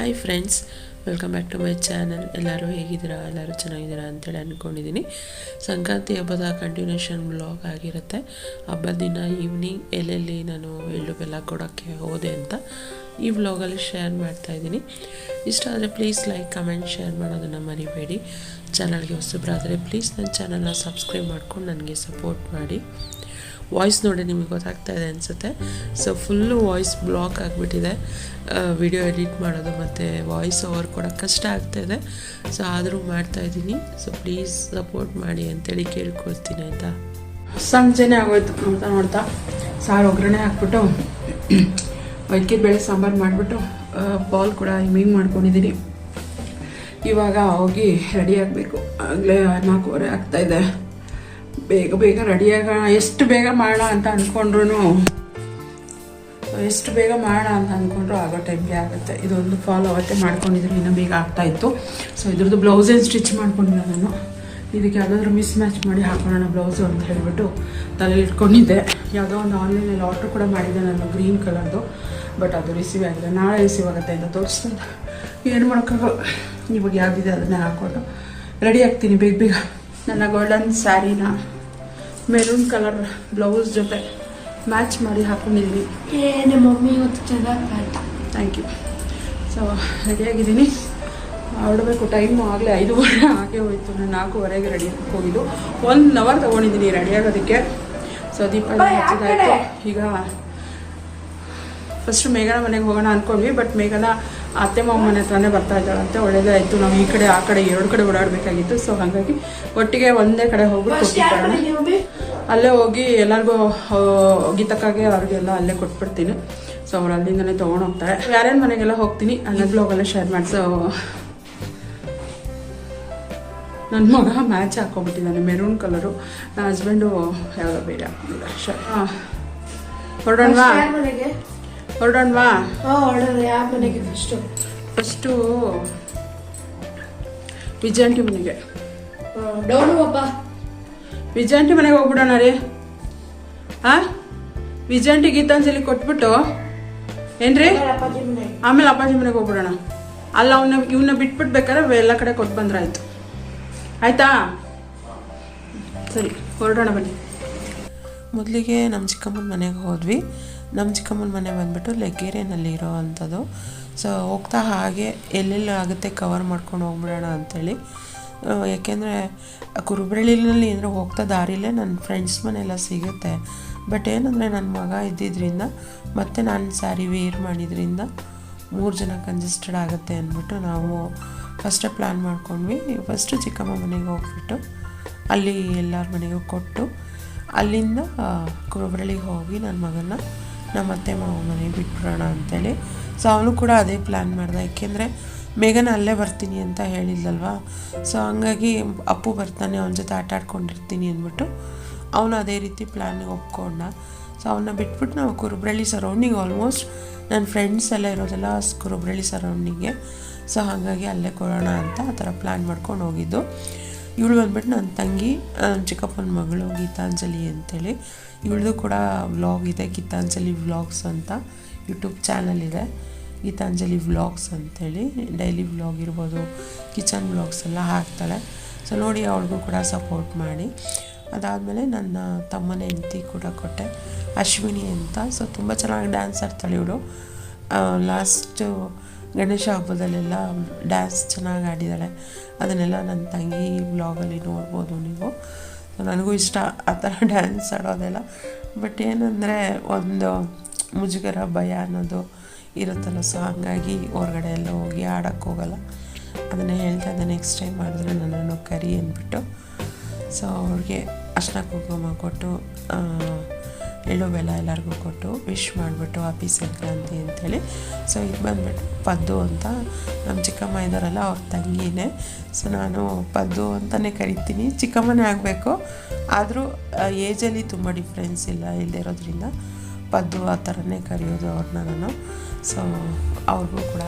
Hi friends welcome back to my channel ಎಲ್ಲರೂ ಹೇಗಿದ್ದೀರಾ? ಎಲ್ಲರೂ ಚೆನ್ನಾಗಿದ್ದೀರಾ ಅಂತೇಳಿ ಅಂದ್ಕೊಂಡಿದ್ದೀನಿ ಸಂಕ್ರಾಂತಿ ಹಬ್ಬದ ಕಂಟಿನ್ಯೂಷನ್ ಬ್ಲಾಗ್ ಆಗಿರುತ್ತೆ. ಹಬ್ಬದ ದಿನ ಈವ್ನಿಂಗ್ ಎಲ್ಲೆಲ್ಲಿ ನಾನು ಎಳ್ಳು ಬೆಲ್ಲ ಕೊಡೋಕ್ಕೆ ಹೋದೆ ಅಂತ ಈ ವ್ಲಾಗಲ್ಲಿ ಶೇರ್ ಮಾಡ್ತಾ ಇದ್ದೀನಿ. ಇಷ್ಟ ಆದರೆ ಪ್ಲೀಸ್ ಲೈಕ್ ಕಮೆಂಟ್ ಶೇರ್ ಮಾಡೋದನ್ನು ಮರಿಬೇಡಿ. ಚಾನಲ್ಗೆ ಹೊಸಬ್ರಾದರೆ ಪ್ಲೀಸ್ ನನ್ನ ಚಾನಲ್ನ ಸಬ್ಸ್ಕ್ರೈಬ್ ಮಾಡ್ಕೊಂಡು ನನಗೆ ಸಪೋರ್ಟ್ ಮಾಡಿ. ವಾಯ್ಸ್ ನೋಡಿ ನಿಮಗೆ ಗೊತ್ತಾಗ್ತಾ ಇದೆ ಅನಿಸುತ್ತೆ. ಸೊ ಫುಲ್ಲು ವಾಯ್ಸ್ ಬ್ಲಾಕ್ ಆಗಿಬಿಟ್ಟಿದೆ. ವಿಡಿಯೋ ಎಡಿಟ್ ಮಾಡೋದು ಮತ್ತು ವಾಯ್ಸ್ ಓವರ್ ಕೊಡೋಕ್ಕೆ ಕಷ್ಟ ಆಗ್ತಾಯಿದೆ ಸೊ ಆದರೂ ಮಾಡ್ತಾಯಿದ್ದೀನಿ ಸೊ ಪ್ಲೀಸ್ ಸಪೋರ್ಟ್ ಮಾಡಿ ಅಂತೇಳಿ ಕೇಳ್ಕೊಳ್ತೀನಿ ಆಯಿತಾ? ಸಂಜೆನೇ ಆಗೋಯ್ತು ನೋಡ್ತಾ ನೋಡ್ತಾ. ಸಾರು ಒಗ್ಗರಣೆ ಹಾಕ್ಬಿಟ್ಟು ಅಕ್ಕಿ ಬೇಳೆ ಸಾಂಬಾರು ಮಾಡಿಬಿಟ್ಟು ಬಾಲ್ ಕೂಡ ಹಿಂಗೆ ಮಾಡ್ಕೊಂಡಿದ್ದೀನಿ. ಇವಾಗ ಹೋಗಿ ರೆಡಿ ಆಗಬೇಕು. ಆಗಲೇ ನಾಲ್ಕೂವರೆ ಆಗ್ತಾಯಿದೆ ಬೇಗ ಬೇಗ ರೆಡಿಯಾಗ ಎಷ್ಟು ಬೇಗ ಮಾಡೋಣ ಅಂತ ಅಂದ್ಕೊಂಡ್ರು ಎಷ್ಟು ಬೇಗ ಮಾಡೋಣ ಅಂತ ಅಂದ್ಕೊಂಡ್ರು ಆಗೋ ಟೈಮ್ಗೆ ಆಗುತ್ತೆ. ಇದೊಂದು ಫಾಲೋ ಅವತ್ತೇ ಮಾಡ್ಕೊಂಡಿದ್ರು ಇನ್ನೂ ಬೇಗ ಆಗ್ತಾಯಿತ್ತು ಸೊ ಇದ್ರದ್ದು ಬ್ಲೌಸೇನು ಸ್ಟಿಚ್ ಮಾಡ್ಕೊಂಡಿಲ್ಲ ನಾನು? ಇದಕ್ಕೆ ಯಾವುದಾದ್ರೂ ಮಿಸ್ ಮ್ಯಾಚ್ ಮಾಡಿ ಹಾಕೋಣ ಬ್ಲೌಸು ಅಂತ ಹೇಳಿಬಿಟ್ಟು ತಲೆಯಲ್ಲಿ ಇಟ್ಕೊಂಡಿದ್ದೆ. ಯಾವುದೋ ಒಂದು ಆನ್ಲೈನಲ್ಲಿ ಆರ್ಡ್ರ್ ಕೂಡ ಮಾಡಿದ್ದೆ ನಾನು ಗ್ರೀನ್ ಕಲರ್ದು ಬಟ್ ಅದು ರಿಸೀವ್ ಆಗಿದೆ ನಾಳೆ ರಿಸೀವ್ ಆಗುತ್ತೆ ಅಂತ ತೋರಿಸ್ತಾ ಏನು ಮಾಡೋಕ್ಕಾಗಲ್ಲ. ಇವಾಗ ಯಾವುದಿದೆ ಅದನ್ನೇ ಹಾಕ್ಕೊಂಡು ರೆಡಿ ಆಗ್ತೀನಿ ಬೇಗ ಬೇಗ. ನನ್ನ ಗೋಲ್ಡನ್ ಸ್ಯಾರಿನ ಮೆರೂನ್ ಕಲರ್ ಬ್ಲೌಸ್ ಜೊತೆ ಮ್ಯಾಚ್ ಮಾಡಿ ಹಾಕೊಂಡಿದ್ವಿ ಏ ನಿಮ್ಮ ಮಮ್ಮಿ ಇವತ್ತು ಚೆನ್ನಾಗಿ ಆಯ್ತು ಥ್ಯಾಂಕ್ ಯು ಸೊ ರೆಡಿಯಾಗಿದ್ದೀನಿ ಹೊರಡಬೇಕು ಟೈಮು ಆಗಲೇ ಐದೂವರೆ ಹಾಗೆ ಹೋಯಿತು. ನಾನು ನಾಲ್ಕೂವರೆಗೆ ರೆಡಿ ಹೋಗಿದ್ದು ಒನ್ ಅವರ್ ತೊಗೊಂಡಿದ್ದೀನಿ ರೆಡಿ ಆಗೋದಕ್ಕೆ. ಸೊ ದೀಪಾವಳಿ ಹಚ್ಚಿದಾಯಿತು ಈಗ ಫಸ್ಟ್ ಮೇಘನ ಮನೆಗೆ ಹೋಗೋಣ ಅಂದ್ಕೊಂಡ್ವಿ ಬಟ್ ಮೇಘನ ಅತ್ತೆ ಮಾವ ಮನೆ ಹತ್ರನೇ ಬರ್ತಾ ಇದ್ದಾಳಂತೆ ಒಳ್ಳೇದೇ ಆಯಿತು ನಾವು ಈ ಕಡೆ ಆ ಕಡೆ ಎರಡು ಕಡೆ ಓಡಾಡಬೇಕಾಗಿತ್ತು. ಸೊ ಹಾಗಾಗಿ ಒಟ್ಟಿಗೆ ಒಂದೇ ಕಡೆ ಹೋಗಿ ಕೊಟ್ಟಿದ್ದಾಳೆ ಅಲ್ಲೇ ಹೋಗಿ ಎಲ್ಲರಿಗೂ ಗೀತಕ್ಕಾಗೆ ಅವ್ರಿಗೆಲ್ಲ ಅಲ್ಲೇ ಕೊಟ್ಬಿಡ್ತೀನಿ. ಸೊ ಅವ್ರು ಅಲ್ಲಿಂದನೇ ತೊಗೊಂಡು ಹೋಗ್ತಾರೆ. ಯಾರ್ಯಾರ ಮನೆಗೆಲ್ಲ ಹೋಗ್ತೀನಿ? ಅಲ್ಲೇ ಬ್ಲಾಗಲ್ಲೇ ಶೇರ್ ಮಾಡಿ. ಸೊ ನನ್ನ ಮಗ ಮ್ಯಾಚ್ ಹಾಕೊಂಡ್ಬಿಟ್ಟಿದ್ದಾನೆ ಮೆರೂನ್ ಕಲರು ನನ್ನ ಹಸ್ಬೆಂಡು ಯಾವುದೋ ಬೇರೆ ಹಾಕೊಂಡಿದ್ದಾರೆ ಹೊರಡೋಣ ಹಾಂ ಹೊರಡೋಣವಾ ಹೊರಡೋಣವಾ? ಹಾ ಯಾವ ಮನೆಗೆ ಫಸ್ಟು ಫಸ್ಟು ವಿಜಯಾಂಟಿ ಮನೆಗೆ. ಡೌನು ಅಪ್ಪ ವಿಜಯಾಂಟಿ ಮನೆಗೆ ಹೋಗ್ಬಿಡೋಣ ರೀ. ಆ ವಿಜಯಂಟಿ ಗೀತಾಂಜಲಿ ಕೊಟ್ಬಿಟ್ಟು ಏನ್ರಿ? ಆಮೇಲೆ ಅಪ್ಪಾಜಿ ಮನೆಗೆ. ಹೋಗ್ಬಿಡೋಣ. ಅಲ್ಲ ಅವನ್ನ ಇವನ್ನ ಬಿಟ್ಬಿಟ್ಟು ಬೇಕಾದ್ರೆ ಎಲ್ಲ ಕಡೆ ಕೊಟ್ಟು ಬಂದ್ರಾಯ್ತು ಆಯ್ತಾ? ಸರಿ ಹೊರಡೋಣ ಬನ್ನಿ. ಮೊದಲಿಗೆ ನಮ್ಮ ಚಿಕ್ಕಮ್ಮನ ಮನೆಗೆ ಹೋದ್ವಿ. ನಮ್ಮ ಚಿಕ್ಕಮ್ಮನ ಮನೆ ಬಂದುಬಿಟ್ಟು ಇರೋ ಅಂಥದ್ದು. ಸೊ ಹೋಗ್ತಾ ಹಾಗೆ ಎಲ್ಲೆಲ್ಲಿ ಆಗುತ್ತೆ ಕವರ್ ಮಾಡ್ಕೊಂಡು ಹೋಗ್ಬಿಡೋಣ ಅಂಥೇಳಿ ಯಾಕೆಂದರೆ ಕುರುಬ್ರಳ್ಳಿನಲ್ಲಿ ಅಂದರೆ ಹೋಗ್ತಾ ದಾರಿಲೇ ನನ್ನ ಫ್ರೆಂಡ್ಸ್ ಮನೆಯೆಲ್ಲ ಸಿಗುತ್ತೆ. ಬಟ್ ಏನಂದರೆ ನನ್ನ ಮಗ ಇದ್ದಿದ್ದರಿಂದ ಮತ್ತು ನಾನು ಸ್ಯಾರಿ ವೇರ್ ಮಾಡಿದ್ರಿಂದ ಮೂರು ಜನ ಕಂಜೆಸ್ಟೆಡ್ ಆಗುತ್ತೆ ಅಂದ್ಬಿಟ್ಟು ನಾವು ಫಸ್ಟೇ ಪ್ಲ್ಯಾನ್ ಮಾಡ್ಕೊಂಡ್ವಿ. ಫಸ್ಟು ಚಿಕ್ಕಮ್ಮ ಮನೆಗೆ ಹೋಗ್ಬಿಟ್ಟು ಅಲ್ಲಿ ಎಲ್ಲರ ಮನೆಗೂ ಕೊಟ್ಟು ಅಲ್ಲಿಂದ ಕುರುಬ್ರಳ್ಳಿಗೆ ಹೋಗಿ ನನ್ನ ಮಗನ ನಮ್ಮ ಅತ್ತೆ ಮಾವ ಮನೆಗೆ ಬಿಟ್ಬಿಡೋಣ ಅಂತೇಳಿ. ಸೊ ಅವನು ಕೂಡ ಅದೇ ಪ್ಲ್ಯಾನ್ ಮಾಡ್ದ. ಯಾಕೆಂದರೆ, ಮೇಘನ ಅಲ್ಲೇ ಬರ್ತೀನಿ ಅಂತ ಹೇಳಿದ್ಲಲ್ವಾ? ಸೊ ಹಂಗಾಗಿ ಅಪ್ಪು ಬರ್ತಾನೆ, ಅವನ ಜೊತೆ ಆಟ ಆಡ್ಕೊಂಡಿರ್ತೀನಿ ಅಂದ್ಬಿಟ್ಟು ಅವನು ಅದೇ ರೀತಿ ಪ್ಲ್ಯಾನಿಗೆ ಒಪ್ಕೊಂಡ. ಸೊ ಅವನ್ನ ಬಿಟ್ಬಿಟ್ಟು ನಾವು ಕುರುಬ್ರಳ್ಳಿ ಸರೌಂಡಿಂಗ್ ಆಲ್ಮೋಸ್ಟ್ ನನ್ನ ಫ್ರೆಂಡ್ಸ್ ಎಲ್ಲ ಇರೋದೆಲ್ಲ ಕುರುಬರಳ್ಳಿ ಸರೌಂಡಿಂಗ್ಗೆ ಸೊ ಹಾಗಾಗಿ ಅಲ್ಲೇ ಕೊಡೋಣ ಅಂತ ಆ ಥರ ಪ್ಲ್ಯಾನ್ ಮಾಡ್ಕೊಂಡು ಹೋಗಿದ್ದು. ಇವಳು ಬಂದ್ಬಿಟ್ಟು ನನ್ನ ತಂಗಿ ನನ್ನ ಚಿಕ್ಕಪ್ಪನ ಮಗಳು, ಗೀತಾಂಜಲಿ ಅಂತೇಳಿ. ಇವಳದು ಕೂಡ ವ್ಲಾಗ್ ಇದೆ, ಗೀತಾಂಜಲಿ ವ್ಲಾಗ್ಸ್ ಅಂತ ಯೂಟ್ಯೂಬ್ ಚಾನಲ್ ಇದೆ. ಗೀತಾಂಜಲಿ ವ್ಲಾಗ್ಸ್ ಅಂತೇಳಿ ಡೈಲಿ ವ್ಲಾಗ್ ಇರ್ಬೋದು ಕಿಚನ್ ವ್ಲಾಗ್ಸ್ ಎಲ್ಲ ಹಾಕ್ತಾಳೆ. ಸೊ ನೋಡಿ ಅವಳಿಗೂ ಕೂಡ ಸಪೋರ್ಟ್ ಮಾಡಿ. ಅದಾದಮೇಲೆ ನನ್ನ ತಮ್ಮನ ಹೆಂಡತಿ ಕೂಡ ಕೊಟ್ಟೆ, ಅಶ್ವಿನಿ ಅಂತ. ಸೊ ತುಂಬ ಚೆನ್ನಾಗಿ ಡ್ಯಾನ್ಸ್ ಆಡ್ತಾಳೆ ಇವಳು. ಲಾಸ್ಟು ಗಣೇಶ ಹಬ್ಬದಲ್ಲೆಲ್ಲ ಡ್ಯಾನ್ಸ್ ಚೆನ್ನಾಗಿ ಆಡಿದ್ದಾಳೆ ಅದನ್ನೆಲ್ಲ ನನ್ನ ತಂಗಿ ವ್ಲಾಗಲ್ಲಿ ನೋಡ್ಬೋದು ನೀವು. ಸೊ ನನಗೂ ಇಷ್ಟ ಆ ಥರ ಡ್ಯಾನ್ಸ್ ಆಡೋದೆಲ್ಲ. ಬಟ್ ಏನಂದರೆ ಒಂದು ಮುಜುಗರ, ಭಯ ಅನ್ನೋದು ಇರುತ್ತಲ್ಲ. ಸೊ ಹಾಗಾಗಿ ಹೊರಗಡೆ ಎಲ್ಲ ಹೋಗಿ ಆಡೋಕ್ಕೆ ಹೋಗಲ್ಲ. ಅದನ್ನೇ ಹೇಳ್ತಾ ಇದ್ದೆ ನೆಕ್ಸ್ಟ್ ಟೈಮ್ ಮಾಡಿದ್ರೆ ನನ್ನನ್ನು ಕರಿ ಅಂದ್ಬಿಟ್ಟು. ಸೊ ಅವ್ರಿಗೆ ಅಷ್ಟ ಕುಂಕುಮ ಕೊಟ್ಟು ಎಳ್ಳು ಬೆಲ್ಲ ಎಲ್ಲರಿಗೂ ಕೊಟ್ಟು ವಿಶ್ ಮಾಡಿಬಿಟ್ಟು ಹ್ಯಾಪಿ ಸಂಕ್ರಾಂತಿ ಅಂತೇಳಿ. ಸೊ ಇದು ಬಂದ್ಬಿಟ್ಟು ಪದ್ದು ಅಂತ ನಮ್ಮ ಚಿಕ್ಕಮ್ಮ ಇದ್ದಾರಲ್ಲ ಅವ್ರ ತಂಗಿನೇ. ಸೊ ನಾನು ಪದ್ದು ಅಂತಲೇ ಕರಿತೀನಿ. ಚಿಕ್ಕಮ್ಮನೇ ಆಗಬೇಕು. ಆದರೂ ಏಜಲ್ಲಿ ತುಂಬ ಡಿಫ್ರೆನ್ಸ್ ಇಲ್ಲ ಇಲ್ಲದೆ ಇರೋದ್ರಿಂದ ಪದ್ದು ಆ ಥರನೇ ಕರೆಯೋದು ಅವ್ರನ್ನ ನಾನು. ಸೊ ಅವ್ರಿಗೂ ಕೂಡ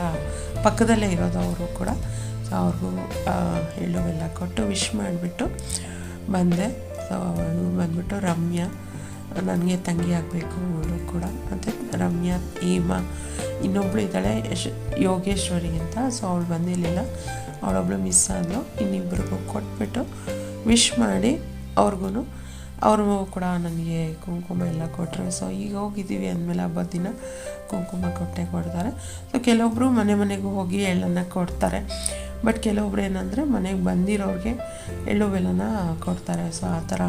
ಪಕ್ಕದಲ್ಲೇ ಇರೋದು ಅವರು ಕೂಡ. ಸೊ ಅವ್ರಿಗೂ ಎಳ್ಳು ಬೆಲ್ಲ ಕೊಟ್ಟು ವಿಶ್ ಮಾಡಿಬಿಟ್ಟು ಬಂದೆ. ಸೊ ಅವಳು ಬಂದ್ಬಿಟ್ಟು ರಮ್ಯಾ. ನನಗೆ ತಂಗಿ ಆಗಬೇಕು, ಅವಳು ಕೂಡ. ಮತ್ತು ರಮ್ಯಾ ಹೇಮಾ ಇನ್ನೊಬ್ಳು ಇದ್ದಾಳೆ, ಯಶ್, ಯೋಗೇಶ್ವರಿ ಅಂತ. ಸೊ ಅವಳು ಬಂದಿರಲಿಲ್ಲ. ಅವಳೊಬ್ಳು ಮಿಸ್ ಆದಳು ಇನ್ನಿಬ್ರಿಗೂ ಕೊಟ್ಬಿಟ್ಟು ವಿಶ್ ಮಾಡಿ ಅವ್ರಿಗೂ ಅವರು ಕೂಡ ನನಗೆ ಕುಂಕುಮ ಎಲ್ಲ ಕೊಟ್ಟರು ಸೊ ಈಗ ಹೋಗಿದ್ದೀವಿ ಅಂದಮೇಲೆ ಹಬ್ಬದ ದಿನ ಕುಂಕುಮ ಕೊಟ್ಟೆ ಕೊಡ್ತಾರೆ. ಸೊ ಕೆಲವೊಬ್ಬರು ಮನೆ ಮನೆಗೂ ಹೋಗಿ ಎಳ್ಳನ್ನು ಕೊಡ್ತಾರೆ. ಬಟ್ ಕೆಲವೊಬ್ರು ಏನಂದರೆ ಮನೆಗೆ ಬಂದಿರೋರಿಗೆ ಎಳ್ಳು ಬೆಲ್ಲನ ಕೊಡ್ತಾರೆ. ಸೊ ಆ ಥರ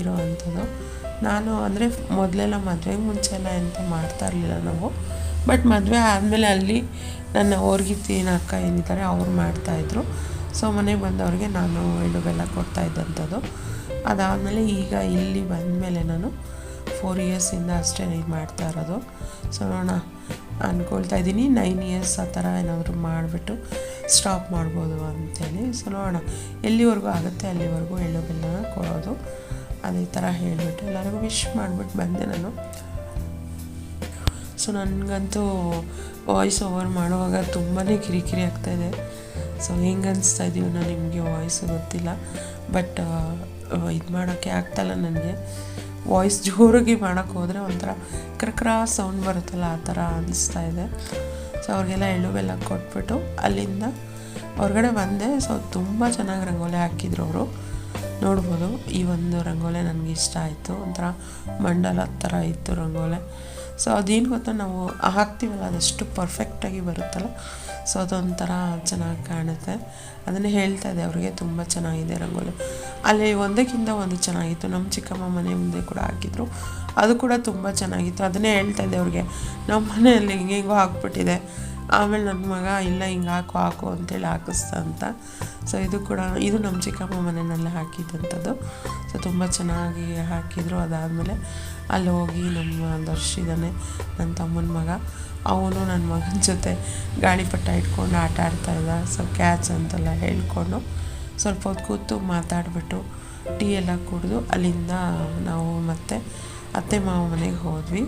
ಇರೋ ಅಂಥದ್ದು ನಾನು ಅಂದರೆ ಮೊದಲೆಲ್ಲ ಮದುವೆಗೆ ಮುಂಚೆ ಎಲ್ಲ ಎಂತ ಮಾಡ್ತಾ ಇರಲಿಲ್ಲ ನಾವು. ಬಟ್ ಮದುವೆ ಆದಮೇಲೆ ಅಲ್ಲಿ ನನ್ನ ಓರ್ಗಿತ್ತಿನ ಅಕ್ಕ ಏನಿದ್ದಾರೆ ಅವ್ರು ಮಾಡ್ತಾಯಿದ್ರು ಸೊ ಮನೆಗೆ ಬಂದವ್ರಿಗೆ ನಾನು ಎಳ್ಳು ಬೆಲ್ಲ ಕೊಡ್ತಾ ಇದ್ದಂಥದ್ದು. ಅದಾದಮೇಲೆ ಈಗ ಇಲ್ಲಿ ಬಂದಮೇಲೆ ನಾನು ಫೋರ್ ಇಯರ್ಸಿಂದ ಅಷ್ಟೇ ಇದು ಮಾಡ್ತಾ ಇರೋದು. ಸೊ ನೋಡೋಣ. ಅಂದ್ಕೊಳ್ತಾ ಇದ್ದೀನಿ. ನೈನ್ ಇಯರ್ಸ್ ಆ ಥರ ಏನಾದರೂ ಮಾಡಿಬಿಟ್ಟು ಸ್ಟಾಪ್ ಮಾಡ್ಬೋದು ಅಂತೇಳಿ. ಸೊ ನೋಡೋಣ. ಎಲ್ಲಿವರೆಗೂ ಆಗುತ್ತೆ, ಅಲ್ಲಿವರೆಗೂ ಎಳ್ಳು ಬೆಲ್ಲನ ಕೊಡೋದು. ಅದೇ ಥರ ಹೇಳಿಬಿಟ್ಟು ಎಲ್ಲರಿಗೂ ವಿಶ್ ಮಾಡಿಬಿಟ್ಟು ಬಂದೆ ನಾನು. ಸೊ ನನಗಂತೂ ವಾಯ್ಸ್ ಓವರ್ ಮಾಡುವಾಗ ತುಂಬಾ ಕಿರಿಕಿರಿ ಆಗ್ತಾಯಿದೆ ಸೊ ಹೆಂಗೆ ಅನಿಸ್ತಾ ಇದೀವೋ ನಿಮಗೆ ವಾಯ್ಸ್ ಗೊತ್ತಿಲ್ಲ. ಬಟ್ ಇದು ಮಾಡೋಕ್ಕೆ ಆಗ್ತಾಯಿಲ್ಲ ನನಗೆ. ವಾಯ್ಸ್ ಜೋರಾಗಿ ಮಾಡೋಕ್ಕೆ ಹೋದರೆ ಒಂಥರ ಕ್ರಕ್ರ ಸೌಂಡ್ ಬರುತ್ತಲ್ಲ, ಆ ಥರ ಅನಿಸ್ತಾ ಇದೆ. ಸೊ ಅವ್ರಿಗೆಲ್ಲ ಎಳ್ಳು ಬೆಲ್ಲ ಕೊಟ್ಬಿಟ್ಟು ಅಲ್ಲಿಂದ ಹೊರಗಡೆ ಬಂದೆ. ಸೊ ತುಂಬ ಚೆನ್ನಾಗಿ ರಂಗೋಲಿ ಹಾಕಿದ್ರು ಅವರು. ನೋಡ್ಬೋದು ಈ ಒಂದು ರಂಗೋಲೆ ನನಗೆ ಇಷ್ಟ ಆಯಿತು. ಒಂಥರ ಮಂಡಲ ಥರ ಇತ್ತು ರಂಗೋಲೆ. ಸೊ ಅದೇನು ಗೊತ್ತಾ, ನಾವು ಹಾಕ್ತೀವಲ್ಲ ಅದಷ್ಟು ಪರ್ಫೆಕ್ಟಾಗಿ ಬರುತ್ತಲ್ಲ, ಸೊ ಅದೊಂಥರ ಚೆನ್ನಾಗಿ ಕಾಣುತ್ತೆ. ಅದನ್ನೇ ಹೇಳ್ತಾ ಇದೆ ಅವ್ರಿಗೆ ತುಂಬ ಚೆನ್ನಾಗಿದೆ ರಂಗೋಲಿ. ಅಲ್ಲಿ ಒಂದಕ್ಕಿಂತ ಒಂದು ಚೆನ್ನಾಗಿತ್ತು. ನಮ್ಮ ಚಿಕ್ಕಮ್ಮ ಮನೆ ಮುಂದೆ ಕೂಡ ಹಾಕಿದ್ರು. ಅದು ಕೂಡ ತುಂಬ ಚೆನ್ನಾಗಿತ್ತು. ಅದನ್ನೇ ಹೇಳ್ತಾ ಇದ್ದೆ ಅವ್ರಿಗೆ. ನಮ್ಮ ಮನೆಯಲ್ಲಿ ಹಿಂಗೆ ಹಿಂಗೋ ಹಾಕ್ಬಿಟ್ಟಿದೆ. ಆಮೇಲೆ ನನ್ನ ಮಗ, ಇಲ್ಲ, ಹಿಂಗೆ ಹಾಕು ಹಾಕು ಅಂತೇಳಿ ಹಾಕಿಸ್ತಾ ಅಂತ. ಸೊ ಇದು ಕೂಡ, ಇದು ನಮ್ಮ ಚಿಕ್ಕಮ್ಮ ಮನೆಯಲ್ಲೇ ಹಾಕಿದ್ದಂಥದ್ದು ಸೊ ತುಂಬ ಚೆನ್ನಾಗಿ ಹಾಕಿದ್ರು ಅದಾದಮೇಲೆ. ಅಲ್ಲಿ ಹೋಗಿ ನಮ್ಮ ದರ್ಶಿದಾನೆ ನನ್ನ ತಮ್ಮನ ಮಗ. ಅವನು ನನ್ನ ಮಗನ ಜೊತೆ ಗಾಳಿಪಟ ಇಟ್ಕೊಂಡು ಆಟ ಆಡ್ತಾಯಿದ್ದ ಸ್ವಲ್ಪ ಕ್ಯಾಚ್ ಅಂತೆಲ್ಲ ಹೇಳ್ಕೊಂಡು ಸ್ವಲ್ಪ ಹೊತ್ತು ಕೂತು ಮಾತಾಡಿಬಿಟ್ಟು ಟೀ ಎಲ್ಲ ಕುಡಿದು ಅಲ್ಲಿಂದ ನಾವು ಮತ್ತೆ ಅತ್ತೆ ಮಾವ ಮನೆಗೆ ಹೋದ್ವಿ.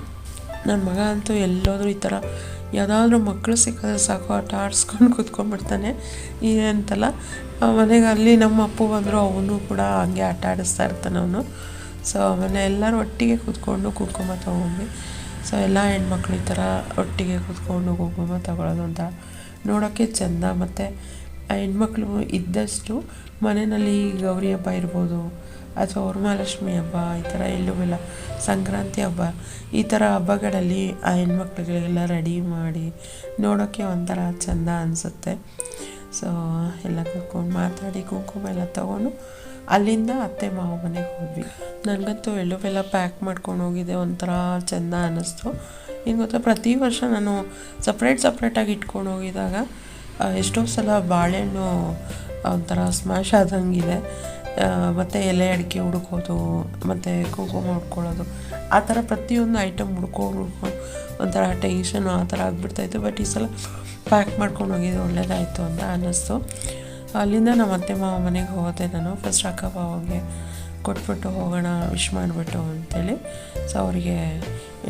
ನನ್ನ ಮಗ ಅಂತೂ ಎಲ್ಲೋದ್ರೂ ಈ ಥರ ಯಾವುದಾದ್ರೂ ಮಕ್ಕಳು ಸಿಕ್ಕಿದ್ರೆ ಸಾಕು, ಆಟ ಆಡಿಸ್ಕೊಂಡು ಕೂತ್ಕೊಂಡ್ಬಿಡ್ತಾನೆ. ಏನಂತಲ್ಲ ಮನೆಗೆ ಅಲ್ಲಿ ನಮ್ಮ ಅಪ್ಪು ಬಂದರೂ, ಅವನು ಕೂಡ ಹಂಗೆ ಆಟ ಆಡಿಸ್ತಾ ಇರ್ತಾನೆ ಅವನು. ಸೊ ಆಮೇಲೆ ಎಲ್ಲರೂ ಒಟ್ಟಿಗೆ ಕೂತ್ಕೊಂಡು ಕುಂಕುಮ ತೊಗೊಂಡ್ವಿ. ಸೊ ಎಲ್ಲ ಹೆಣ್ಮಕ್ಳು ಈ ಥರ ಒಟ್ಟಿಗೆ ಕೂತ್ಕೊಂಡು ಕುಂಕುಮ ತಗೊಳ್ಳೋದು ಅಂತ ನೋಡೋಕ್ಕೆ ಚೆಂದ. ಮತ್ತು, ಆ ಹೆಣ್ಮಕ್ಳು ಇದ್ದಷ್ಟು ಮನೆಯಲ್ಲಿ ಗೌರಿ ಹಬ್ಬ ಇರ್ಬೋದು, ಅಥವಾ ವರಮಹಾಲಕ್ಷ್ಮಿ ಹಬ್ಬ, ಈ ಥರ ಎಳ್ಳು ಬೆಲ್ಲ ಸಂಕ್ರಾಂತಿ ಹಬ್ಬ, ಈ ಥರ ಹಬ್ಬಗಳಲ್ಲಿ ಆ ಹೆಣ್ಮಕ್ಳುಗಳಿಗೆಲ್ಲ ರೆಡಿ ಮಾಡಿ ನೋಡೋಕ್ಕೆ ಒಂಥರ ಚೆಂದ ಅನಿಸುತ್ತೆ. ಸೊ ಎಲ್ಲ ಕೂತ್ಕೊಂಡು ಮಾತಾಡಿ ಕುಂಕುಮ ಎಲ್ಲ ತೊಗೊಂಡು ಅಲ್ಲಿಂದ ಅತ್ತೆ ಮಾವ ಮನೆಗೆ ಹೋದ್ವಿ. ನನಗಂತೂ ಎಳ್ಳು ಬೆಲ್ಲ ಪ್ಯಾಕ್ ಮಾಡ್ಕೊಂಡು ಹೋಗಿದ್ದೆ ಒಂಥರ ಚೆಂದ ಅನ್ನಿಸ್ತು ಏನು ಗೊತ್ತಾ ಪ್ರತಿ ವರ್ಷ ನಾನು ಸಪ್ರೇಟ್ ಸಪ್ರೇಟಾಗಿ ಇಟ್ಕೊಂಡು ಹೋಗಿದಾಗ ಎಷ್ಟೋ ಸಲ ಬಾಳೆಹಣ್ಣು ಒಂಥರ ಸ್ಮ್ಯಾಶ್ ಆದಂಗಿದೆ. ಮತ್ತು ಎಲೆ ಅಡಿಕೆ ಹುಡ್ಕೋದು, ಮತ್ತು ಕುಂಕುಮ ಹುಡ್ಕೊಳ್ಳೋದು ಆ ಥರ ಪ್ರತಿಯೊಂದು ಐಟಮ್ ಹುಡ್ಕೊಂಡು ಹುಡ್ಕೊಂಡು ಒಂಥರ ಟೆನ್ಷನು ಆ ಥರ ಆಗಿಬಿಡ್ತಾಯಿತ್ತು ಬಟ್ ಈ ಸಲ ಪ್ಯಾಕ್ ಮಾಡ್ಕೊಂಡು ಹೋಗಿದ್ದು ಒಳ್ಳೆಯದಾಯಿತು ಅಂತ ಅನ್ನಿಸ್ತು ಅಲ್ಲಿಂದ ನಮ್ಮ ಅತ್ತೆ ಮಾವ ಮನೆಗೆ ಹೋದೆ ನಾನು. ಫಸ್ಟ್ ಅಕ್ಕ ಬಾವಗೆ ಕೊಟ್ಬಿಟ್ಟು ಹೋಗೋಣ ವಿಶ್ ಮಾಡಿಬಿಟ್ಟು ಅಂತೇಳಿ. ಸೊ ಅವರಿಗೆ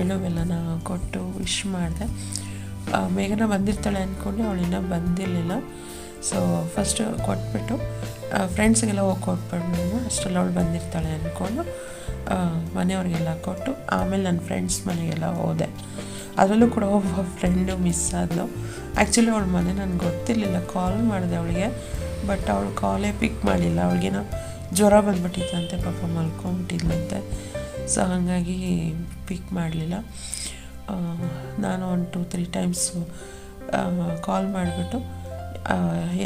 ಎಳ್ಳು ಬೆಲ್ಲನ ಕೊಟ್ಟು ವಿಶ್ ಮಾಡಿದೆ. ಮೇಘನ ಬಂದಿರ್ತಾಳೆ ಅಂದ್ಕೊಂಡು ಅವಳು ಇನ್ನೂ ಬಂದಿರಲಿಲ್ಲ. ಸೊ ಫಸ್ಟು ಕೊಟ್ಬಿಟ್ಟು ಫ್ರೆಂಡ್ಸ್ಗೆಲ್ಲ ಹೋಗಿ ಕೊಟ್ಬಿಟ್ಟು ಅಷ್ಟೆಲ್ಲ ಅವಳು ಬಂದಿರ್ತಾಳೆ ಅಂದ್ಕೊಂಡು ಮನೆಯವ್ರಿಗೆಲ್ಲ ಕೊಟ್ಟು, ಆಮೇಲೆ ನನ್ನ ಫ್ರೆಂಡ್ಸ್ ಮನೆಗೆಲ್ಲ ಹೋದೆ. ಅದರಲ್ಲೂ ಕೂಡ ಒಬ್ಬ ಫ್ರೆಂಡು ಮಿಸ್ ಆದಳು ಆ್ಯಕ್ಚುಲಿ ಅವಳ ಮನೆ ನನಗೆ ಗೊತ್ತಿರಲಿಲ್ಲ. ಕಾಲ್ ಮಾಡಿದೆ ಅವಳಿಗೆ. ಬಟ್ ಅವಳು ಕಾಲೇ ಪಿಕ್ ಮಾಡಿಲ್ಲ. ಅವಳಿಗೇನೋ ಜ್ವರ ಬಂದ್ಬಿಟ್ಟಿತ್ತಂತೆ, ಪಾಪ ಮಲ್ಕೊಂಬಿಟ್ಟಿದ್ಲಂತೆ. ಸೊ ಹಾಗಾಗಿ ಪಿಕ್ ಮಾಡಲಿಲ್ಲ. ನಾನು one two three times call ಮಾಡಿಬಿಟ್ಟು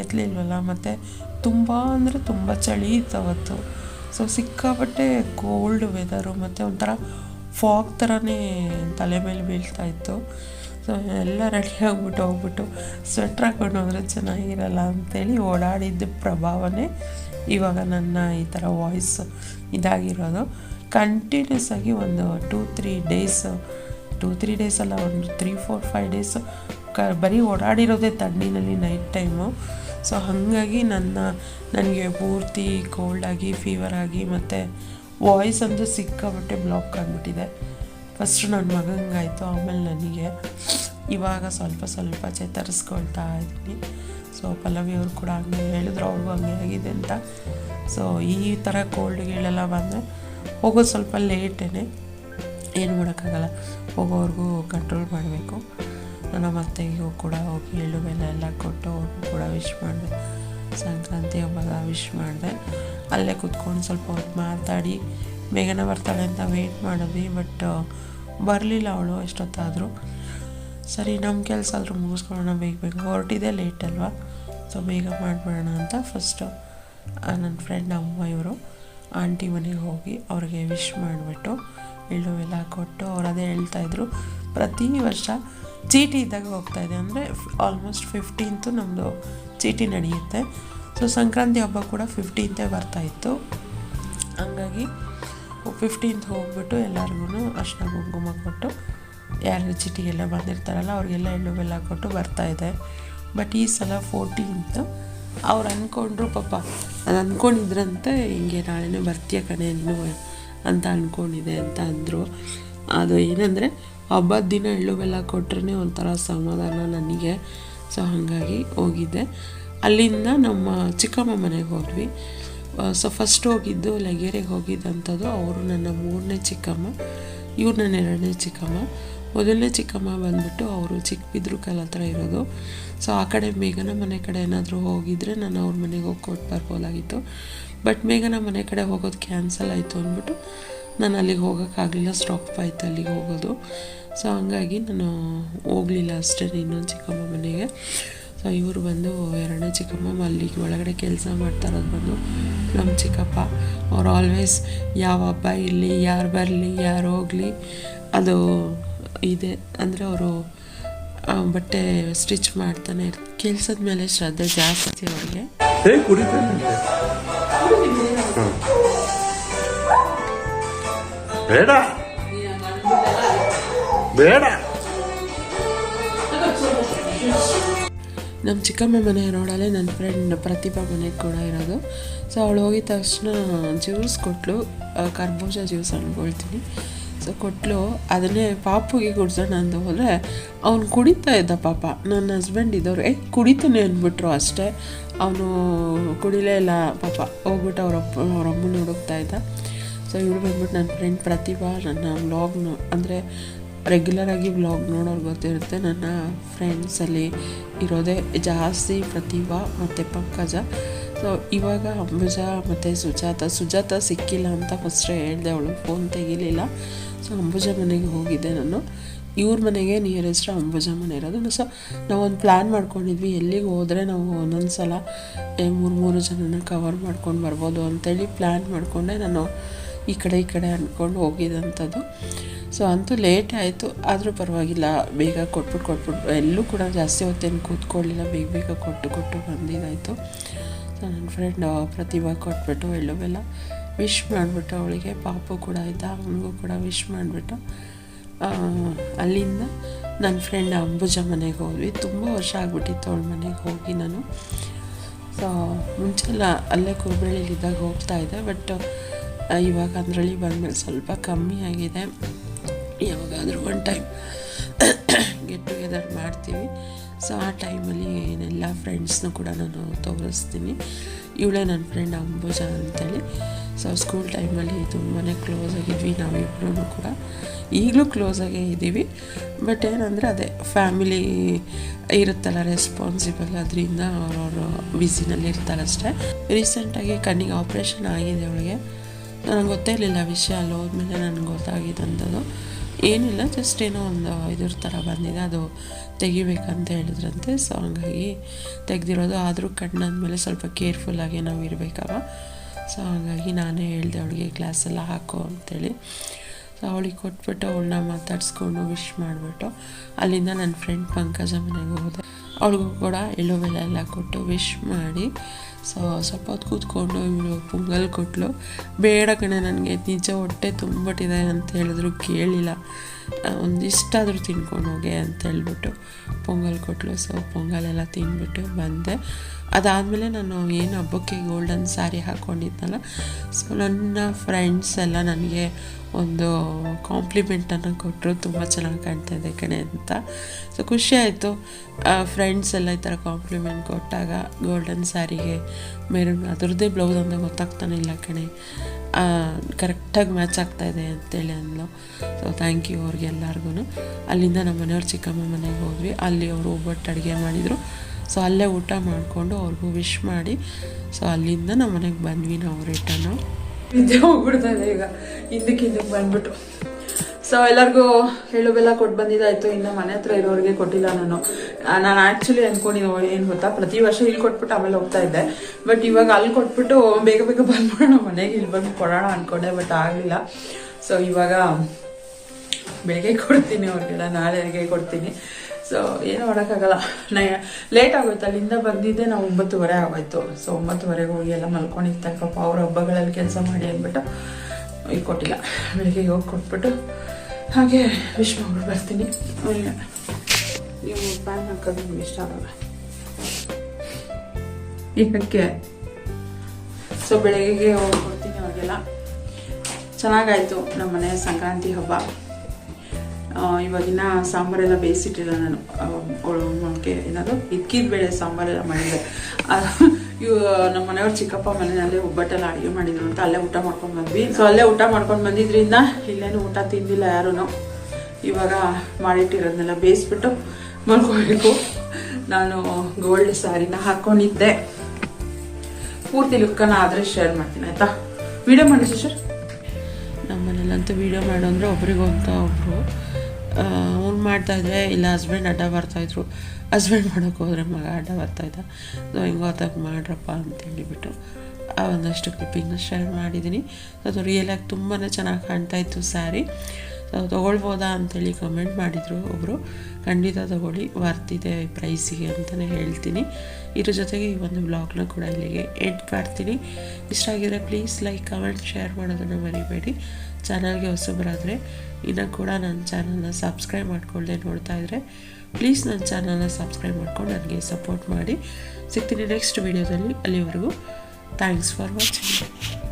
ಎತ್ತಲಿಲ್ವಲ್ಲ ಮತ್ತು ತುಂಬ ಅಂದರೆ ತುಂಬ ಚಳಿ ಇತ್ತು ಅವತ್ತು. ಸೊ ಸಿಕ್ಕಾಪಟ್ಟೆ ಕೋಲ್ಡ್ ವೆದರು ಮತ್ತು ಒಂಥರ ಫಾಗ್ ಥರನೇ ತಲೆ ಮೇಲೆ ಬೀಳ್ತಾ ಇತ್ತು. ಸೊ ಎಲ್ಲ ರೆಡಿ ಆಗಿಬಿಟ್ಟು ಹೋಗ್ಬಿಟ್ಟು ಸ್ವೆಟ್ರ್ ಹಾಕೊಂಡು ಹೋದ್ರೆ ಚೆನ್ನಾಗಿರಲ್ಲ ಅಂತೇಳಿ ಓಡಾಡಿದ್ದ ಪ್ರಭಾವನೇ ಇವಾಗ ನನ್ನ ಈ ಥರ ವಾಯ್ಸ್ ಇದಾಗಿರೋದು. ಕಂಟಿನ್ಯೂಸ್ ಆಗಿ ಒಂದು two three days two three days ಅಲ್ಲ, ಒಂದು ತ್ರೀ ಫೋರ್ ಫೈವ್ ಡೇಸು ಕ ಬರೀ ಓಡಾಡಿರೋದೇ ತಣ್ಣಿನಲ್ಲಿ ನೈಟ್ ಟೈಮು ಸೊ ಹಾಗಾಗಿ ನನ್ನ, ನನಗೆ ಪೂರ್ತಿ ಕೋಲ್ಡ್ ಆಗಿ ಫೀವರ್ ಆಗಿ ಮತ್ತು ವಾಯ್ಸ್ ಅಂತೂ ಸಿಕ್ಕಾಬಿಟ್ಟೆ ಬ್ಲಾಕ್ ಆಗಿಬಿಟ್ಟಿದೆ. ಫಸ್ಟು ನನ್ನ ಮಗಂಗಾಯಿತು ಆಮೇಲೆ ನನಗೆ ಇವಾಗ ಸ್ವಲ್ಪ ಸ್ವಲ್ಪ ಚೇತರಿಸ್ಕೊಳ್ತಾ ಇದ್ದೀನಿ. ಸೊ ಪಲ್ಲವಿ ಅವರು ಕೂಡ ಹಂಗೆ ಹೇಳಿದ್ರು ಅವ್ರಿಗೂ ಹಂಗೆ ಆಗಿದೆ ಅಂತ. ಸೊ ಈ ಥರ ಕೋಲ್ಡ್ಗಳೆಲ್ಲ ಬಂದರೆ ಹೋಗೋದು ಸ್ವಲ್ಪ ಲೇಟೇ ಏನು ಮಾಡೋಕ್ಕಾಗಲ್ಲ. ಹೋಗೋವ್ರಿಗೂ ಕಂಟ್ರೋಲ್ ಮಾಡಬೇಕು. ನನ್ನ ಅತ್ತೆಗೂ ಕೂಡ ಹೋಗಿ ಎಳ್ಳು ಬೆಲ್ಲ ಎಲ್ಲ ಕೊಟ್ಟು ಅವ್ರಿಗೂ ಕೂಡ ವಿಶ್ ಮಾಡಿದೆ. ಸಂಕ್ರಾಂತಿ ಹಬ್ಬದ ವಿಶ್ ಮಾಡಿದೆ. ಅಲ್ಲೇ ಕೂತ್ಕೊಂಡು ಸ್ವಲ್ಪ ಹೊತ್ತು ಮಾತಾಡಿ. ಬೇಗನೆ ಬರ್ತಾಳೆ ಅಂತ ವೆಯ್ಟ್ ಮಾಡಿದ್ವಿ ಬಟ್ ಬರಲಿಲ್ಲ ಅವಳು ಎಷ್ಟೊತ್ತಾದರೂ. ಸರಿ ನಮ್ಮ ಕೆಲಸ ಆದರೂ ಮುಗಿಸ್ಕೊಳ್ಳೋಣ, ಬೇಗ ಬೇಗ. ಹೊರಟಿದೆ ಲೇಟ್ ಅಲ್ವಾ? ಸೊ ಬೇಗ ಮಾಡಿಬಿಡೋಣ ಅಂತ ಫಸ್ಟು ನನ್ನ ಫ್ರೆಂಡ್ ಅಮ್ಮ ಇವರು ಆಂಟಿ ಮನೆಗೆ ಹೋಗಿ ಅವ್ರಿಗೆ ವಿಶ್ ಮಾಡಿಬಿಟ್ಟು ಎಳ್ಳು ಎಲ್ಲ ಕೊಟ್ಟು ಅವ್ರು ಅದೇ ಹೇಳ್ತಾಯಿದ್ರು ಪ್ರತಿ ವರ್ಷ ಚೀಟಿ ಇದ್ದಾಗ ಹೋಗ್ತಾಯಿದೆ ಅಂದರೆ ಆಲ್ಮೋಸ್ಟ್ ಫಿಫ್ಟೀನ್ತು ನಮ್ಮದು ಚೀಟಿ ನಡೆಯುತ್ತೆ. ಸೊ ಸಂಕ್ರಾಂತಿ ಹಬ್ಬ ಕೂಡ ಫಿಫ್ಟೀನ್ತೇ ಬರ್ತಾಯಿತ್ತು ಹಂಗಾಗಿ ಫಿಫ್ಟೀನ್ತ್ ಹೋಗ್ಬಿಟ್ಟು ಎಲ್ಲರಿಗೂ ಅರ್ಶಿನ ಕುಂಕುಮ ಕೊಟ್ಟು ಯಾರು ಚೀಟಿಗೆಲ್ಲ ಬಂದಿರ್ತಾರಲ್ಲ ಅವ್ರಿಗೆಲ್ಲ ಎಳ್ಳು ಬೆಲ್ಲ ಕೊಟ್ಟು ಬರ್ತಾಯಿದೆ ಬಟ್ ಈ ಸಲ ಫೋರ್ಟೀನ್ತ್ ಅವ್ರು ಅಂದ್ಕೊಂಡ್ರು ಪಾಪ, ಅದು ಅಂದ್ಕೊಂಡಿದ್ರಂತೆ ಹಿಂಗೆ ನಾಳೆನೇ ಬರ್ತೀಯ ಕಣೆ ನೀನು ಅಂತ ಅಂದ್ಕೊಂಡಿದೆ ಅಂತ ಅಂದರು. ಅದು ಏನಂದರೆ, ಹಬ್ಬದ ದಿನ ಎಳ್ಳು ಬೆಲ್ಲ ಕೊಟ್ರೇ ಒಂಥರ ಸಮಾಧಾನ ನನಗೆ. ಸೊ ಹಾಗಾಗಿ ಹೋಗಿದ್ದೆ. ಅಲ್ಲಿಂದ ನಮ್ಮ ಚಿಕ್ಕಮ್ಮ ಮನೆಗೆ ಹೋದ್ವಿ. ಸೊ ಫಸ್ಟ್ ಹೋಗಿದ್ದು ಲಗೇರಿಗೆ ಹೋಗಿದ್ದಂಥದ್ದು ಅವರು ನನ್ನ ಮೂರನೇ ಚಿಕ್ಕಮ್ಮ, ಇವ್ರು ನನ್ನ ಎರಡನೇ ಚಿಕ್ಕಮ್ಮ. ಮೊದಲನೇ ಚಿಕ್ಕಮ್ಮ ಬಂದ್ಬಿಟ್ಟು ಅವರು ಚಿಕ್ಕಬಿದ್ರು ಕಲ್ ಹತ್ರ ಇರೋದು. ಸೊ ಆ ಕಡೆ ಮೇಘನ ಮನೆ ಕಡೆ ಏನಾದರೂ ಹೋಗಿದ್ದರೆ ನಾನು ಅವ್ರ ಮನೆಗೆ ಹೋಗಿ ಕೊಟ್ಟು ಬರ್ಬೋದಾಗಿತ್ತು. ಬಟ್ ಮೇಘನ ಮನೆ ಕಡೆ ಹೋಗೋದು ಕ್ಯಾನ್ಸಲ್ ಆಯಿತು ಅಂದ್ಬಿಟ್ಟು ನಾನು ಅಲ್ಲಿಗೆ ಹೋಗೋಕ್ಕಾಗಲಿಲ್ಲ, ಸ್ಟಾಪ್ ಆಯಿತು ಅಲ್ಲಿಗೆ ಹೋಗೋದು. ಸೊ ಹಂಗಾಗಿ ನಾನು ಹೋಗಲಿಲ್ಲ ಅಷ್ಟೇ ಇನ್ನೊಂದು ಚಿಕ್ಕಮ್ಮ ಮನೆಗೆ. ಸೊ ಇವರು ಬಂದು ಎರಡನೇ ಚಿಕ್ಕಮ್ಮ ಅಲ್ಲಿ ಒಳಗಡೆ ಕೆಲಸ ಮಾಡ್ತಾ ಇರೋದು ಬಂದು ನಮ್ಮ ಚಿಕ್ಕಪ್ಪ. ಅವ್ರು ಆಲ್ವೇಸ್ ಯಾವ ಹಬ್ಬ ಇರಲಿ, ಯಾರು ಬರಲಿ, ಯಾರು ಹೋಗಲಿ, ಅದು ಇದೆ. ಅಂದರೆ ಅವರು ಬಟ್ಟೆ ಸ್ಟಿಚ್ ಮಾಡ್ತಾನೆ ಇರ್ತಾರೆ. ಕೆಲ್ಸದ ಮೇಲೆ ಶ್ರದ್ಧೆ ಜಾಸ್ತಿ ಅವ್ರಿಗೆ. ಬೇಡ. ಬೇಡ. ನಮ್ಮ ಚಿಕ್ಕಮ್ಮ ಮನೆ ರೋಡಲ್ಲೇ ನನ್ನ ಫ್ರೆಂಡ್ ಪ್ರತಿಭಾ ಮನೆಗೆ ಕೂಡ ಇರೋದು. ಸೊ ಅವಳು ಹೋಗಿದ ತಕ್ಷಣ ಜ್ಯೂಸ್ ಕೊಟ್ಟಳು ಕರ್ಬೂಜ ಜ್ಯೂಸ್ ಅನ್ಕೊಳ್ತೀನಿ. ಸೊ ಕೊಟ್ಟಲು ಅದನ್ನೇ ಪಾಪುಗೆ ಕುಡ್ಸೋಣ ಅಂತ ಹೋದರೆ, ಅವನು ಕುಡಿತಾ ಇದ್ದ ಪಾಪ. ನನ್ನ ಹಸ್ಬೆಂಡ್ ಇದ್ದವ್ರು ಏ ಕುಡಿತಾನೆ ಅಂದ್ಬಿಟ್ರು ಅಷ್ಟೇ. ಅವನು ಕುಡಿಲೇ ಇಲ್ಲ ಪಾಪ. ಹೋಗ್ಬಿಟ್ಟು ಅವ್ರ ಅವರಮ್ಮನ ಹುಡುಕ್ತಾ ಇದ್ದ. ಸೊ ಇವಳು ಬಂದ್ಬಿಟ್ಟು ನನ್ನ ಫ್ರೆಂಡ್ ಪ್ರತಿಭಾ, ನನ್ನ ವ್ಲಾಗ್ನು ಅಂದರೆ ರೆಗ್ಯುಲರಾಗಿ ವ್ಲಾಗ್ ನೋಡೋರು ಗೊತ್ತಿರುತ್ತೆ. ನನ್ನ ಫ್ರೆಂಡ್ಸಲ್ಲಿ ಇರೋದೇ ಜಾಸ್ತಿ ಪ್ರತಿಭಾ ಮತ್ತು ಪಂಕಜ. ಸೊ ಇವಾಗ ಅಂಬುಜ ಮತ್ತು ಸುಜಾತ ಸುಜಾತ ಸಿಕ್ಕಿಲ್ಲ ಅಂತ ಫಸ್ಟೇ ಹೇಳಿದೆ, ಅವಳು ಫೋನ್ ತೆಗಿಲಿಲ್ಲ. ಸೊ ಅಂಬುಜ ಮನೆಗೆ ಹೋಗಿದ್ದೆ ನಾನು. ಇವ್ರ ಮನೆಗೆ ನಿಯರೆಸ್ಟ್ ಅಂಬುಜ ಮನೆ ಇರೋದು. ಸೊ ನಾವೊಂದು ಪ್ಲ್ಯಾನ್ ಮಾಡ್ಕೊಂಡಿದ್ವಿ, ಎಲ್ಲಿಗೆ ಹೋದರೆ ನಾವು ಒಂದೊಂದು ಸಲ ಮೂರು ಮೂರು ಜನನ ಕವರ್ ಮಾಡ್ಕೊಂಡು ಬರ್ಬೋದು ಅಂತೇಳಿ ಪ್ಲ್ಯಾನ್ ಮಾಡಿಕೊಂಡೆ ನಾನು. ಈ ಕಡೆ ಈ ಕಡೆ ಅಂದ್ಕೊಂಡು ಹೋಗಿದ್ದಂಥದ್ದು ಸೊ ಅಂತೂ ಲೇಟ್ ಆಯಿತು. ಆದರೂ ಪರವಾಗಿಲ್ಲ. ಬೇಗ ಕೊಟ್ಬಿಟ್ಟು ಕೊಟ್ಬಿಟ್ಟು ಎಲ್ಲೂ ಕೂಡ ಜಾಸ್ತಿ ಹೊತ್ತೇನು ಕೂತ್ಕೊಳ್ಳಿಲ್ಲ. ಬೇಗ ಬೇಗ ಕೊಟ್ಟು ಕೊಟ್ಟು ಬಂದಿದ್ದಾಯಿತು. ಸೊ ನನ್ನ ಫ್ರೆಂಡ್ ಪ್ರತಿಭಾ ಕೊಟ್ಬಿಟ್ಟು ಎಳ್ಳು ಬೆಲ್ಲ ವಿಶ್ ಮಾಡಿಬಿಟ್ಟು ಅವಳಿಗೆ. ಪಾಪು ಕೂಡ ಇದ್ದ, ಅವನಿಗೂ ಕೂಡ ವಿಶ್ ಮಾಡಿಬಿಟ್ಟು ಅಲ್ಲಿಂದ ನನ್ನ ಫ್ರೆಂಡ್ ಅಂಬುಜ ಮನೆಗೆ ಹೋದ್ವಿ. ತುಂಬ ವರ್ಷ ಆಗಿಬಿಟ್ಟಿತ್ತು ಅವಳ ಮನೆಗೆ ಹೋಗಿ ನಾನು. ಸೊ ಮುಂಚೆಲ್ಲ ಅಲ್ಲೇ ಕುರುಬಳ್ಳಿಲಿದ್ದಾಗ ಹೋಗ್ತಾ ಇದ್ದೆ. ಬಟ್ ಇವಾಗ ಅದರಲ್ಲಿ ಬಂದಮೇಲೆ ಸ್ವಲ್ಪ ಕಮ್ಮಿ ಆಗಿದೆ. ಯಾವಾಗಾದರೂ ಒನ್ ಟೈಮ್ ಗೆಟ್ ಟುಗೆದರ್ ಮಾಡ್ತೀವಿ. ಸೊ ಆ ಟೈಮಲ್ಲಿ ಏನೆಲ್ಲ ಫ್ರೆಂಡ್ಸ್ನೂ ಕೂಡ ನಾನು ತೋರಿಸ್ತೀನಿ. ಇವಳೇ ನನ್ನ ಫ್ರೆಂಡ್ ಅಂಬುಜ ಅಂತೇಳಿ. ಸೊ ಸ್ಕೂಲ್ ಟೈಮಲ್ಲಿ ತುಂಬಾ ಕ್ಲೋಸ್ ಆಗಿದ್ವಿ ನಾವಿಬ್ಬರೂ ಕೂಡ. ಈಗಲೂ ಕ್ಲೋಸಾಗೇ ಇದ್ದೀವಿ ಬಟ್ ಏನಂದರೆ ಅದೇ ಫ್ಯಾಮಿಲಿ ಇರುತ್ತಲ್ಲ ರೆಸ್ಪಾನ್ಸಿಬಲ್ ಅದರಿಂದ ಅವರವರು ಬ್ಯುಸಿನಲ್ಲಿ ಇರ್ತಾರಷ್ಟೇ ರೀಸೆಂಟಾಗಿ ಕಣ್ಣಿಗೆ ಆಪ್ರೇಷನ್ ಆಗಿದೆ ಅವಳಿಗೆ. ನನಗೆ ಗೊತ್ತೇ ಇರಲಿಲ್ಲ ವಿಷಯ ಅಲ್ಲಿ ಹೋದ್ಮೇಲೆ ನನಗೆ ಗೊತ್ತಾಗಿದ್ದಂಥದ್ದು ಏನಿಲ್ಲ ಜಸ್ಟ್ ಏನೋ ಒಂದು ಇದ್ರ ಥರ ಬಂದಿದೆ. ಅದು ತೆಗಿಬೇಕಂತ ಹೇಳಿದ್ರಂತೆ. ಸೊ ಹಂಗಾಗಿ ತೆಗ್ದಿರೋದು. ಆದರೂ ಕಣ್ಣಾದ್ಮೇಲೆ ಸ್ವಲ್ಪ ಕೇರ್ಫುಲ್ಲಾಗಿ ನಾವು ಇರಬೇಕಲ್ಲ ಸೊ ಹಾಗಾಗಿ ನಾನೇ ಹೇಳಿದೆ ಅವಳಿಗೆ ಗ್ಲಾಸೆಲ್ಲ ಹಾಕು ಅಂತೇಳಿ. ಸೊ ಅವಳಿಗೆ ಕೊಟ್ಬಿಟ್ಟು ಅವಳನ್ನ ಮಾತಾಡಿಸ್ಕೊಂಡು ವಿಶ್ ಮಾಡಿಬಿಟ್ಟು ಅಲ್ಲಿಂದ ನನ್ನ ಫ್ರೆಂಡ್ ಪಂಕಜ ಮನೆಗೆ ಹೋದೆ. ಅವಳಿಗೂ ಕೂಡ ಎಳ್ಳು ಬೆಲ್ಲ ಎಲ್ಲ ಕೊಟ್ಟು ವಿಶ್ ಮಾಡಿ. ಸೊ ಸ್ವಲ್ಪ ಹೊತ್ತು ಕೂತ್ಕೊಂಡು ಇವಳು ಪೊಂಗಲ್ ಕೊಟ್ಟಳು ಬೇಡ ಕಣೆ, ನನಗೆ ನಿಜ ಹೊಟ್ಟೆ ತುಂಬಿಟ್ಟಿದೆ ಅಂತ ಹೇಳಿದ್ರು ಕೇಳಿಲ್ಲ. ಒಂದಿಷ್ಟಾದರೂ ತಿನ್ಕೊಂಡು ಹೋಗೆ ಅಂತ ಹೇಳ್ಬಿಟ್ಟು ಪೊಂಗಲ್ ಕೊಟ್ಟಲು ಸೊ ಪೊಂಗಲೆಲ್ಲ ತಿಂದ್ಬಿಟ್ಟು ಬಂದೆ. ಅದಾದಮೇಲೆ ನಾನು ಏನು ಹಬ್ಬಕ್ಕೆ ಗೋಲ್ಡನ್ ಸ್ಯಾರಿ ಹಾಕ್ಕೊಂಡಿದ್ನಲ್ಲ ಸೊ ನನ್ನ ಫ್ರೆಂಡ್ಸ್ ಎಲ್ಲ ನನಗೆ ಒಂದು ಕಾಂಪ್ಲಿಮೆಂಟನ್ನು ಕೊಟ್ಟರು ತುಂಬ ಚೆನ್ನಾಗಿ ಕಾಣ್ತಾ ಇದೆ ಕಣೆ ಅಂತ. ಸೊ ಖುಷಿ ಆಯಿತು. ಫ್ರೆಂಡ್ಸ್ ಎಲ್ಲ ಈ ಥರ ಕಾಂಪ್ಲಿಮೆಂಟ್ ಕೊಟ್ಟಾಗ ಗೋಲ್ಡನ್ ಸ್ಯಾರಿಗೆ ಮೆರೂನ್ ಅದರದ್ದೇ ಬ್ಲೌಸ್ ಅಂತ ಗೊತ್ತಾಗ್ತಾನೆ ಇಲ್ಲ ಕಣೆ. ಕರೆಕ್ಟಾಗಿ ಮ್ಯಾಚ್ ಆಗ್ತಾಯಿದೆ ಅಂತೇಳಿ ಅಂದ್ಲು. ಸೊ ಥ್ಯಾಂಕ್ ಯು ಅವ್ರಿಗೆ ಎಲ್ಲರಿಗೂ ಅಲ್ಲಿಂದ ನಮ್ಮ ಮನೆಯವ್ರು ಚಿಕ್ಕಮ್ಮ ಮನೆಗೆ ಹೋದ್ವಿ. ಅಲ್ಲಿ ಅವರು ಒಬ್ಬಟ್ಟು ಅಡುಗೆ ಮಾಡಿದರು. ಸೊ ಅಲ್ಲೇ ಊಟ ಮಾಡಿಕೊಂಡು ಅವ್ರಿಗೂ ವಿಶ್ ಮಾಡಿ. ಸೊ ಅಲ್ಲಿಂದ ನಮ್ಮ ಮನೆಗೆ ಬಂದ್ವಿ ನಾವು ರಿಟರ್ನು ಹೋಗ್ಬಿಡ್ತಾ ಇದೆ ಈಗ. ಹಿಂದಕ್ಕೆ ಹಿಂದಕ್ಕೆ ಬಂದ್ಬಿಟ್ಟು. ಸೊ ಎಲ್ಲರಿಗೂ ಹೇಳು ಬೆಲ್ಲ ಕೊಟ್ಟು ಬಂದಿದ್ದಾಯ್ತು. ಇನ್ನು ಮನೆ ಹತ್ರ ಇರೋರಿಗೆ ಕೊಟ್ಟಿಲ್ಲ ನಾನು. ನಾನು ಆ್ಯಕ್ಚುಲಿ ಅನ್ಕೊಂಡಿದ್ದು ಏನು ಗೊತ್ತಾ? ಪ್ರತಿ ವರ್ಷ ಇಲ್ಲಿ ಕೊಟ್ಬಿಟ್ಟು ಆಮೇಲೆ ಹೋಗ್ತಾ ಇದ್ದೆ. ಬಟ್ ಇವಾಗ ಅಲ್ಲಿ ಕೊಟ್ಬಿಟ್ಟು ಬೇಗ ಬೇಗ ಬಂದ್ಬಿಡೋಣ. ಮನೆಗೆ ಇಲ್ಲಿ ಬಂದು ಕೊಡೋಣ ಅನ್ಕೊಂಡೆ ಬಟ್ ಆಗಲಿಲ್ಲ. ಸೊ ಇವಾಗ ಬೆಳಿಗ್ಗೆ ಕೊಡ್ತೀನಿ ಅವ್ರಿಗೆಲ್ಲ ನಾಳೆಗೆ ಕೊಡ್ತೀನಿ. ಸೊ ಏನು ಮಾಡೋಕ್ಕಾಗಲ್ಲ. ನಾ ಲೇಟ್ ಆಗೋಯ್ತು. ಅಲ್ಲಿಂದ ಬಂದಿದ್ದೆ ನಾವು ಒಂಬತ್ತುವರೆ ಆಗೋಯ್ತು. ಸೊ ಒಂಬತ್ತುವರೆಗೆ ಹೋಗಿ ಎಲ್ಲ ಮಲ್ಕೊಂಡಿರ್ತಕ್ಕಪ್ಪ ಪಾಪ ಅವ್ರ ಹಬ್ಬಗಳಲ್ಲಿ ಕೆಲಸ ಮಾಡಿ ಅಂದ್ಬಿಟ್ಟು ಈಗ ಕೊಟ್ಟಿಲ್ಲ. ಬೆಳಿಗ್ಗೆ ಹೋಗಿ ಕೊಟ್ಬಿಟ್ಟು ಹಾಗೆ ವಿಶ್ ಮಾಡ್ಬಿಟ್ಟು ಬರ್ತೀನಿ. ಇಲ್ಲ ನೀವು ಪ್ಯಾನ್ ಹಾಕೋದು ನಿಮ್ಗೆ ಇಷ್ಟ ಆಗಲ್ಲ. ಇದಕ್ಕೆ ಸೊ ಬೆಳಗ್ಗೆ ಹೋಗಿ ಅವಾಗೆಲ್ಲ ಚೆನ್ನಾಗಾಯಿತು ನಮ್ಮ ಮನೆ ಸಂಕ್ರಾಂತಿ ಹಬ್ಬ. ಇವಾಗಿನ ಸಾಂಬಾರೆಲ್ಲ ಬೇಯಿಸಿಟ್ಟಿಲ್ಲ ನಾನು. ಮೊಳಕೆ ಏನದು ಇಕ್ಕಿದ ಬೇಳೆ ಸಾಂಬಾರೆಲ್ಲ ಮಾಡಿದ್ದೆ ಆ, ನಮ್ಮ ಮನೆಯವ್ರ ಚಿಕ್ಕಪ್ಪ ಮನೆಯಲ್ಲೇ ಒಬ್ಬಟ್ಟೆಲ್ಲ ಅಡುಗೆ ಮಾಡಿದ್ರು ಅಂತ ಅಲ್ಲೇ ಊಟ ಮಾಡ್ಕೊಂಡು ಬಂದ್ವಿ. ಸೊ ಅಲ್ಲೇ ಊಟ ಮಾಡ್ಕೊಂಡು ಬಂದಿದ್ರಿಂದ ಇಲ್ಲೇನು ಊಟ ತಿಂದಿಲ್ಲ ಯಾರೂ ಇವಾಗ ಮಾಡಿಟ್ಟಿರೋದನ್ನೆಲ್ಲ ಬೇಯಿಸ್ಬಿಟ್ಟು ಮಲ್ಕೋಬೇಕು. ನಾನು ಗೋಲ್ಡ್ ಸ್ಯಾರಿನ ಹಾಕ್ಕೊಂಡಿದ್ದೆ ಪೂರ್ತಿ ಲುಕ್ಕನ್ನ ಆದರೆ ಶೇರ್ ಮಾಡ್ತೀನಿ, ಆಯ್ತಾ? ವಿಡಿಯೋ ಮಾಡಿ ಸರ್ ನಮ್ಮ ಮನೇಲಂತೂ ವೀಡಿಯೋ ಮಾಡು ಅಂದರೆ ಒಬ್ರಿಗೊಂತ ಒಬ್ಬರು ಅವ್ನು ಮಾಡ್ತಾಯಿದ್ರೆ ಇಲ್ಲ ಹಸ್ಬೆಂಡ್ ಅಡ್ಡ ಬರ್ತಾಯಿದ್ರು ಹಸ್ಬೆಂಡ್ ಮಾಡೋಕೆ ಹೋದ್ರೆ ಮಗ ಅಡ್ಡ ಬರ್ತಾಯಿದ್ದ ಸೊ ಹಿಂಗೆ ಮಾಡ್ರಪ್ಪ ಅಂತೇಳಿಬಿಟ್ಟು ಆ ಒಂದಷ್ಟು ಕ್ಲಿಪ್ಪಿಂಗ್ನ ಶೇರ್ ಮಾಡಿದ್ದೀನಿ ಅದು ರಿಯಲಾಗಿ ತುಂಬಾ ಚೆನ್ನಾಗಿ ಕಾಣ್ತಾ ಇತ್ತು ಸ್ಯಾರಿ ಸೊ ತೊಗೊಳ್ಬೋದಾ ಅಂತೇಳಿ ಕಮೆಂಟ್ ಮಾಡಿದರು ಒಬ್ಬರು ಖಂಡಿತ ತೊಗೊಳ್ಳಿ ವರ್ತಿದೆ ಪ್ರೈಸಿಗೆ ಅಂತಲೇ ಹೇಳ್ತೀನಿ. ಇದ್ರ ಜೊತೆಗೆ ಈ ಒಂದು ಬ್ಲಾಗ್ನ ಕೂಡ ಇಲ್ಲಿಗೆ ಎಂಡ್ ಮಾಡ್ತೀನಿ. ಇಷ್ಟ ಆಗಿದ್ರೆ ಪ್ಲೀಸ್ ಲೈಕ್ ಕಮೆಂಟ್ ಶೇರ್ ಮಾಡೋದನ್ನು ಮರಿಬೇಡಿ. ಚಾನಲ್ಗೆ ಹೊಸಬರಾದರೆ, ಇನ್ನೂ ಕೂಡ ನನ್ನ ಚಾನಲ್ನ ಸಬ್ಸ್ಕ್ರೈಬ್ ಮಾಡ್ಕೊಳ್ಳದೆ ನೋಡ್ತಾ ಇದ್ದರೆ ಪ್ಲೀಸ್ ನನ್ನ ಚಾನಲ್ನ ಸಬ್ಸ್ಕ್ರೈಬ್ ಮಾಡ್ಕೊಂಡು ನನಗೆ ಸಪೋರ್ಟ್ ಮಾಡಿ. ಸಿಗ್ತೀನಿ ನೆಕ್ಸ್ಟ್ ವೀಡಿಯೋದಲ್ಲಿ. ಅಲ್ಲಿವರೆಗೂ ಥ್ಯಾಂಕ್ಸ್ ಫಾರ್ ವಾಚಿಂಗ್.